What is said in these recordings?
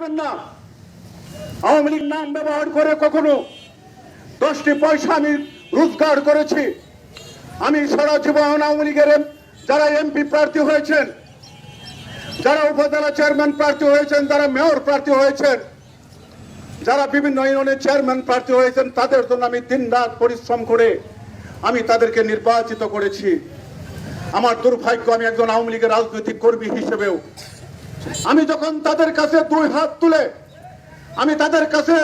করবেন না। আওয়ামী লীগ নাম ব্যবহার করে কখনো দশটি পয়সা আমি রোজগার করেছি। আমি সারা জীবন আওয়ামী লীগের যারা এমপি প্রার্থী হয়েছেন, যারা উপজেলা চেয়ারম্যান প্রার্থী হয়েছেন, যারা মেয়র প্রার্থী হয়েছেন, যারা বিভিন্ন ইউনিয়নের চেয়ারম্যান প্রার্থী হয়েছেন, তাদের জন্য আমি দিন রাত পরিশ্রম করে আমি তাদেরকে নির্বাচিত করেছি। আমার দুর্ভাগ্য, আমি একজন আওয়ামী লীগের রাজনৈতিক কর্মী হিসেবেও আমি যখন তাদের কাছে দুই হাত তুলে, আমি তাদের কাছে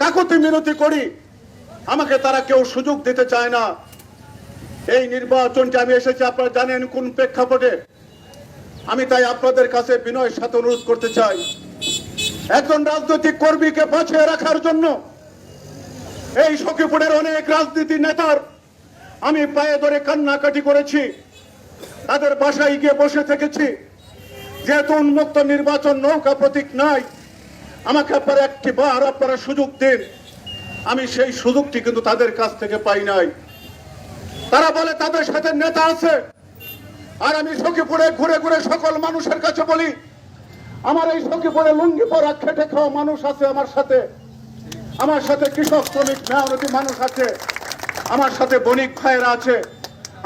কাকতি মিনতি করি, আমাকে তারা কেউ সুযোগ দিতে চায় না। এই নির্বাচনটি আমি এসেছি, আপনারা জানেন কোন প্রেক্ষাপটে। আমি তাই আপনাদের কাছে বিনয়ের সাথে অনুরোধ করতে চাই। একজন রাজনৈতিক কর্মীকে বাঁচিয়ে রাখার জন্য এই সখীপুরের অনেক রাজনীতি নেতার আমি পায়ে ধরে কান্নাকাটি করেছি। তাদের বাসায় গিয়ে বসে থেকেছি। যেহেতু উন্মুক্ত নির্বাচন নৌকা প্রতীক নাই, আমাকে আপনারা একটি বার আপনারা সুযোগ দিন। আমি সেই সুযোগটি কিন্তু তাদের কাছ থেকে পাই নাই। তারা বলে, তাদের সাথে নেতা আছে। আর আমি সখীপুরে ঘুরে ঘুরে সকল মানুষের কাছে বলি, আমার এই সখীপুরে লুঙ্গি পরা, খেটে খাওয়া মানুষ আছে আমার সাথে। আমার সাথে কৃষক, শ্রমিক মেহনতি মানুষ আছে। আমার সাথে বণিক ভাইয়েরা আছে।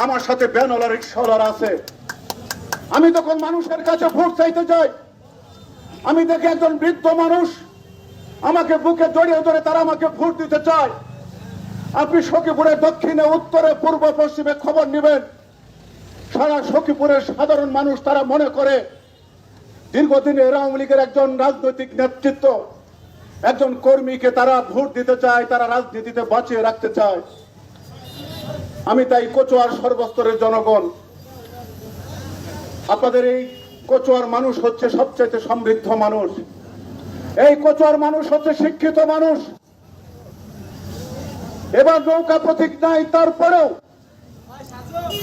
আমার সাথে ব্যানওয়ালা রিক্সাওয়ালার আছে। আমি তখন মানুষের কাছে ভোট চাইতে যাই, আমি দেখি একজন বৃদ্ধ মানুষ আমাকে বুকে জড়িয়ে ধরে তারা আমাকে ভোট দিতে চায়। আপনি সখীপুরের দক্ষিণে, উত্তরে, পূর্ব, পশ্চিমে খবর নেবেন। সারা সখীপুরের সাধারণ মানুষ তারা মনে করে, দীর্ঘদিনে আওয়ামী লীগের একজন রাজনৈতিক নেতৃত্ব। একজন কর্মীকে তারা ভোট দিতে চায়, তারা রাজনীতিতে বাঁচিয়ে রাখতে চায়। আমি তাই কচুয়ার সর্বস্তরের জনগণ আপনাদের এই কচুয়ার মানুষ হচ্ছে সবচাইতে সমৃদ্ধ মানুষ। এই কচুয়ার মানুষ হচ্ছে শিক্ষিত মানুষ। এবার নৌকা প্রতীক নাই, তারপরেও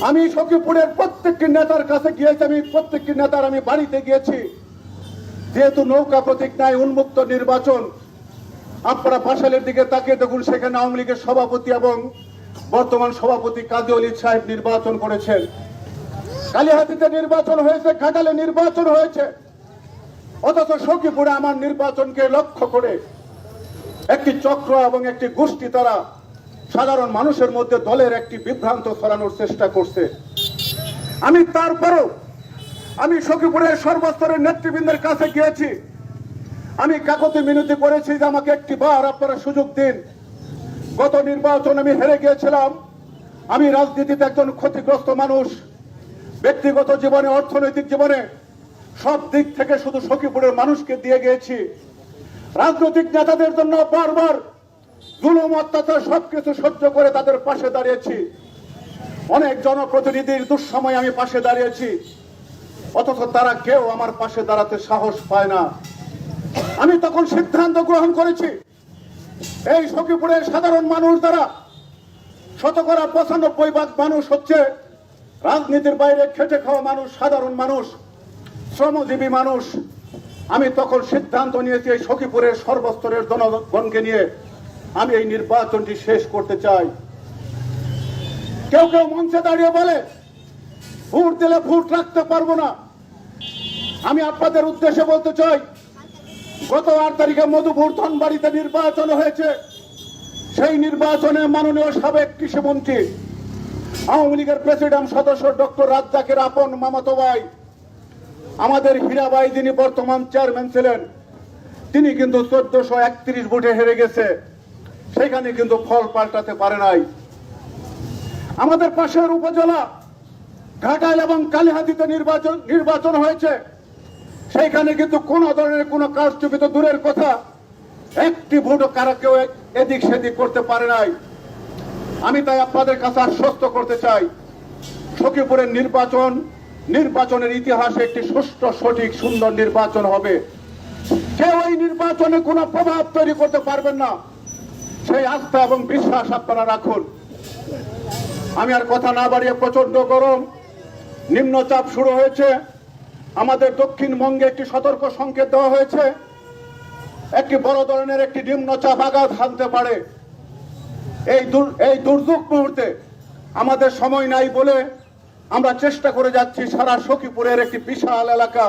আমি সখীপুরের প্রত্যেকটি নেতার কাছে গিয়েছি, আমি প্রত্যেকটি নেতার আমি বাড়িতে গিয়েছি। যেহেতু নৌকা প্রতীক নাই, উন্মুক্ত নির্বাচন, আপনারা পাশালের দিকে তাকিয়ে দেখুন, সেখানে আওয়ামী লীগের সভাপতি এবং বর্তমান সভাপতি কাজী অলি সাহেব নির্বাচন করেছেন। কালীহাতিতে নির্বাচন হয়েছে ঘাটালে নির্বাচন হয়েছে। অথচ সখীপুরে আমার নির্বাচনকে লক্ষ্য করে একটি চক্র এবং একটি গোষ্ঠী তারা সাধারণ মানুষের মধ্যে দলের একটি বিভ্রান্ত ছড়ানোর চেষ্টা করছে। আমি তারপরও আমি সখীপুরের সর্বস্তরের নেতৃবৃন্দের কাছে গিয়েছি। আমি কাকতি মিনতি করেছি যে আমাকে একটি বার আপনারা সুযোগ দিন। গত নির্বাচন আমি হেরে গিয়েছিলাম। আমি রাজনীতিতে একজন ক্ষতিগ্রস্ত মানুষ। ব্যক্তিগত জীবনে, অর্থনৈতিক জীবনে সব দিক থেকে শুধু সখীপুরের মানুষকে দিয়ে গিয়েছি। রাজনৈতিক নেতাদের জন্য বারবার জুলুম, অত্যাচার সবকিছু সহ্য করে তাদের পাশে দাঁড়িয়েছি। অনেক জনপ্রতিনিধির দুঃসময় আমি পাশে দাঁড়িয়েছি। অথচ তারা কেউ আমার পাশে দাঁড়াতে সাহস পায় না। আমি তখন সিদ্ধান্ত গ্রহণ করেছি, এই সখীপুরের সাধারণ মানুষ দ্বারা শতকরা পঁচানব্বই ভাগ মানুষ হচ্ছে রাজনীতির বাইরে খেটে খাওয়া মানুষ, সাধারণ মানুষ, শ্রমজীবী মানুষ। আমি তখন সিদ্ধান্ত নিয়েছি এই সখীপুরের সর্বস্তরের জনগণকে নিয়ে আমি এই নির্বাচনটি শেষ করতে চাই। কেউ কেউ মঞ্চে দাঁড়িয়ে বলে, ভোট দিলে ভোট রাখতে পারব না। আমি আপনাদের উদ্দেশ্যে বলতে চাই, গত আট তারিখে মধুপুর ধনবাড়িতে নির্বাচন হয়েছে। সেই নির্বাচনে মাননীয় সাবেক কৃষিমন্ত্রী আওয়ামী লীগের প্রেসিডেন্ট সদস্য ডক্টর রাজ্জাকের আপন মামাতো ভাই। আমাদের হীরাবাই যিনি বর্তমান চেয়ারম্যান ছিলেন, তিনি কিন্তু চোদ্দশো একত্রিশ ভোটে হেরে গেছে। সেখানে কিন্তু ফল পাল্টাতে পারে নাই। আমাদের পাশের উপজেলা, ঘাটাল এবং কালীহাতিতে নির্বাচন নির্বাচন হয়েছে। সেইখানে কিন্তু কোন ধরনের কোন কারচুপি তো দূরের কথা। একটি ভোটও কারা কেউ এদিক সেদিক করতে পারে নাই। আমি তাই আপনাদের কাছে আশ্বস্ত করতে চাই। সখীপুরের নির্বাচন, নির্বাচনের ইতিহাসে একটি সুষ্ঠু, সঠিক, সুন্দর নির্বাচন হবে। কেউ এই নির্বাচনে কোনো প্রভাব তৈরি করতে পারবেন না। সেই আস্থা এবং বিশ্বাস আপনারা রাখুন। আমি আর কথা না বাড়িয়ে প্রচণ্ড গরম, নিম্নচাপ শুরু হয়েছে। আমাদের দক্ষিণবঙ্গে একটি সতর্ক সংকেত দেওয়া হয়েছে। একটি বড় ধরনের একটি নিম্নচাপ আঘাত হানতে পারে। এই এই দুর্যোগ মুহূর্তে আমাদের সময় নাই বলে আমরা চেষ্টা করে যাচ্ছি সারা সখীপুরের একটি বিশাল এলাকা।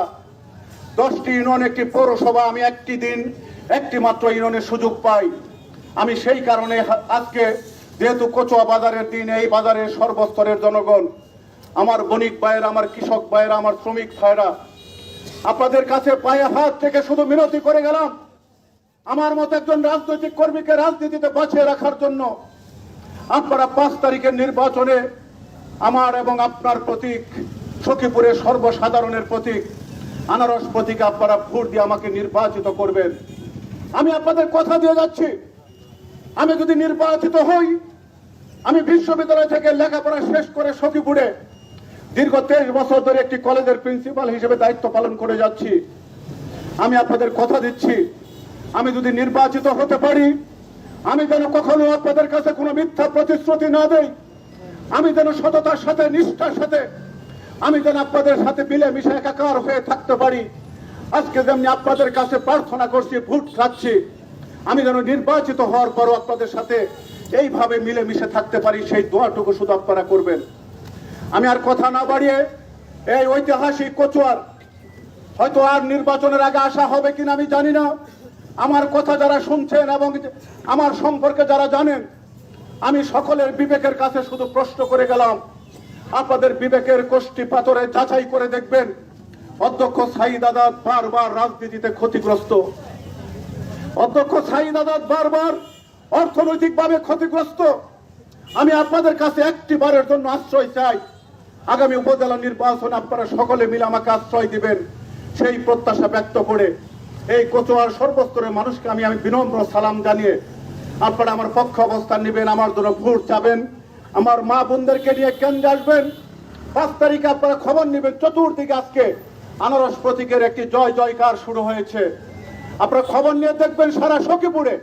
দশটি ইউনিয়ন, একটি পৌরসভা, আমি একটি দিন একটি মাত্র ইউনিয়নের সুযোগ পাই। আমি সেই কারণে আজকে যেহেতু কচুয়া বাজারের দিন, এই বাজারের সর্বস্তরের জনগণ, আমার বণিক ভাইয়েরা, আমার কৃষক ভাইয়েরা, আমার শ্রমিক ভাইয়েরা, আপনাদের কাছে পায়ে হাত থেকে শুধু মিনতি করে গেলাম। আমার মতো একজন রাজনৈতিক কর্মীকে রাজনীতিতে বাঁচিয়ে রাখার জন্য আপনারা পাঁচ তারিখের নির্বাচনে আমার এবং আপনার প্রতীক, সখীপুরের সর্বসাধারণের প্রতীক, আনারস প্রতীকে আপনারা ভোট দিয়ে আমাকে নির্বাচিত করবেন। আমি আপনাদের কথা দিয়ে যাচ্ছি। আমি যদি নির্বাচিত হই, আমি বিশ্ববিদ্যালয় থেকে লেখাপড়া শেষ করে সখীপুরে দীর্ঘ তেইশ বছর ধরে একটি কলেজের প্রিন্সিপাল হিসেবে দায়িত্ব পালন করে যাচ্ছি। আমি আপনাদের কথা দিচ্ছি। আমি যদি নির্বাচিত হতে পারি আমি যেন কখনো আপনাদের কাছে কোনো মিথ্যা প্রতিশ্রুতি না দেই। আমি যেন সততার সাথে, নিষ্ঠার সাথে, আমি যেন আপনাদের সাথে মিলেমিশে একাকার হয়ে থাকতে পারি। আজকে যেমনি আপনাদের কাছে প্রার্থনা করছি, ভোট খাচ্ছি, আমি যেন নির্বাচিত হওয়ার পরও আপনাদের সাথে এইভাবে মিলেমিশে থাকতে পারি, সেই দোয়াটুকু শুধু আপনারা করবেন। আমি আর কথা না বাড়িয়ে এই ঐতিহাসিক কচুয়ার, হয়তো আর নির্বাচনের আগে আসা হবে কিনা আমি জানি না। আমার কথা যারা শুনছেন এবং আমার সম্পর্কে যারা জানেন, আমি সকলের বিবেকের কাছে শুধু প্রশ্ন করে গেলাম, আপনাদের বিবেকের কোষ্ঠী পাথরে যাচাই করে দেখবেন, অধ্যক্ষ সাইদ আদাত বারবার রাজনীতিতে ক্ষতিগ্রস্ত। অধ্যক্ষ সাইদ আদাত বারবার অর্থনৈতিকভাবে ক্ষতিগ্রস্ত। আমি আপনাদের কাছে একটি বারের জন্য আশ্রয় চাই। আগামী উপজেলা নির্বাচন আপনারা সকলে মিলে আমাকে আশ্রয় দিবেন, সেই প্রত্যাশা ব্যক্ত করে। এই কচুয়ার সর্বস্তরের মানুষকে আমি আমি বিনম্র সালাম জানিয়ে আপনারা আমার পক্ষ অবস্থান নেবেন, আমার জন্য ভোট চাবেন, আমার মা বোনদেরকে নিয়ে কেন্দ্রে আসবেন। পাঁচ তারিখে আপনারা খবর নেবেন, চতুর্দিকে আজকে আনারস প্রতীকের একটি জয় জয়কার শুরু হয়েছে। আপনারা খবর নিয়ে দেখবেন সারা সখীপুরে।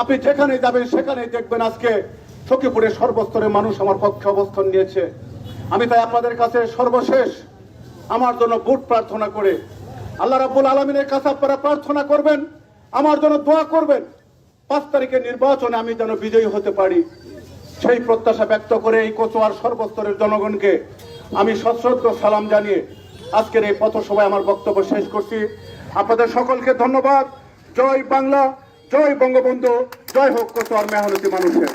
আপনি যেখানে যাবেন, সেখানেই দেখবেন আজকে সখীপুরের সর্বস্তরের মানুষ আমার পক্ষে অবস্থান নিয়েছে। আমি তাই আপনাদের কাছে সর্বশেষ আমার জন্য ভোট প্রার্থনা করে আল্লাহ রাব্বুল আলমিনের কাছে আপনারা প্রার্থনা করবেন, আমার জন্য দোয়া করবেন। পাঁচ তারিখের নির্বাচনে আমি যেন বিজয়ী হতে পারি। সেই প্রত্যাশা ব্যক্ত করে এই কচুয়ার সর্বস্তরের জনগণকে আমি সশ্রদ্ধ সালাম জানিয়ে আজকের এই পথসভায় আমার বক্তব্য শেষ করছি। আপনাদের সকলকে ধন্যবাদ। জয় বাংলা, জয় বঙ্গবন্ধু। জয় হোক কচুয়ার মেহনতি মানুষের।